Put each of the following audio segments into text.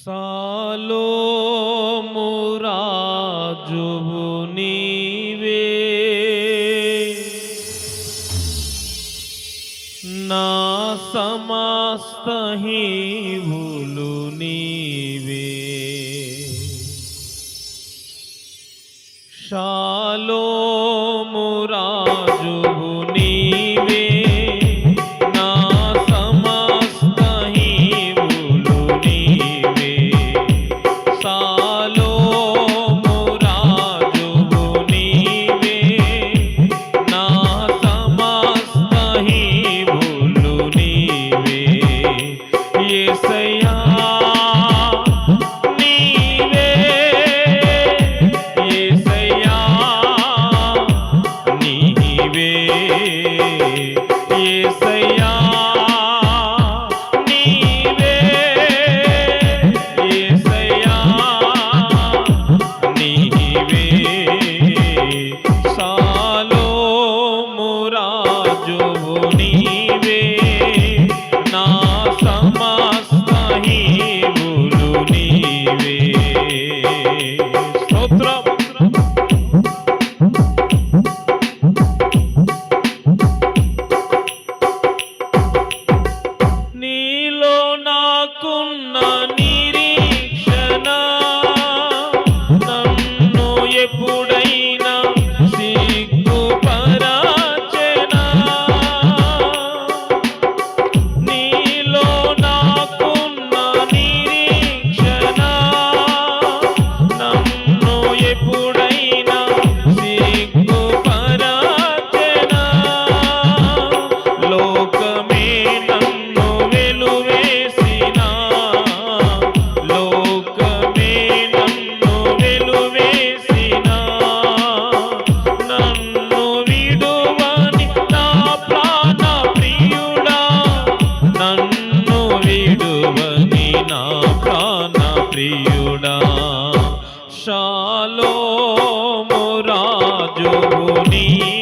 సాలో మురాజువు నీవే. నా సమస్త హీవులు నీవే. శాలో మురా నా ప్రాణ ప్రియుడా. శాలో మురాజు నీ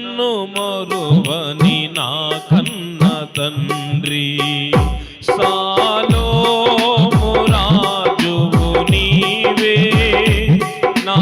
నన్ను మరువని నా కన్న తండ్రి. సాలో రాజువు నీవే. నా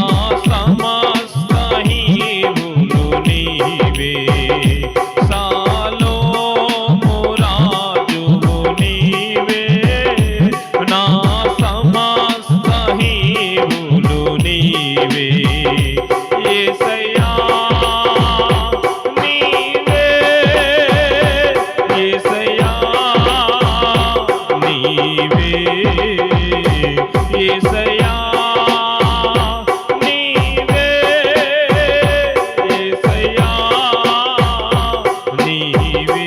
నీవే. ఏసయా నీవే. ఏసయా నీవే.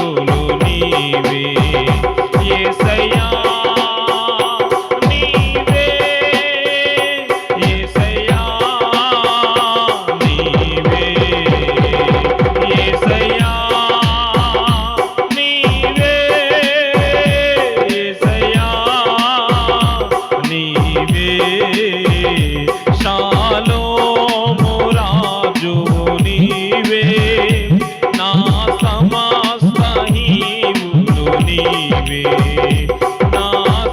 ప్రభులు నీవే. ఏసయ్యా నీవే. నా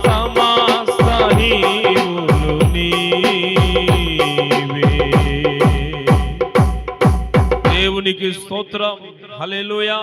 సమస్త నీవులు నీవే. దేవునికి స్తోత్రం. హల్లెలూయా.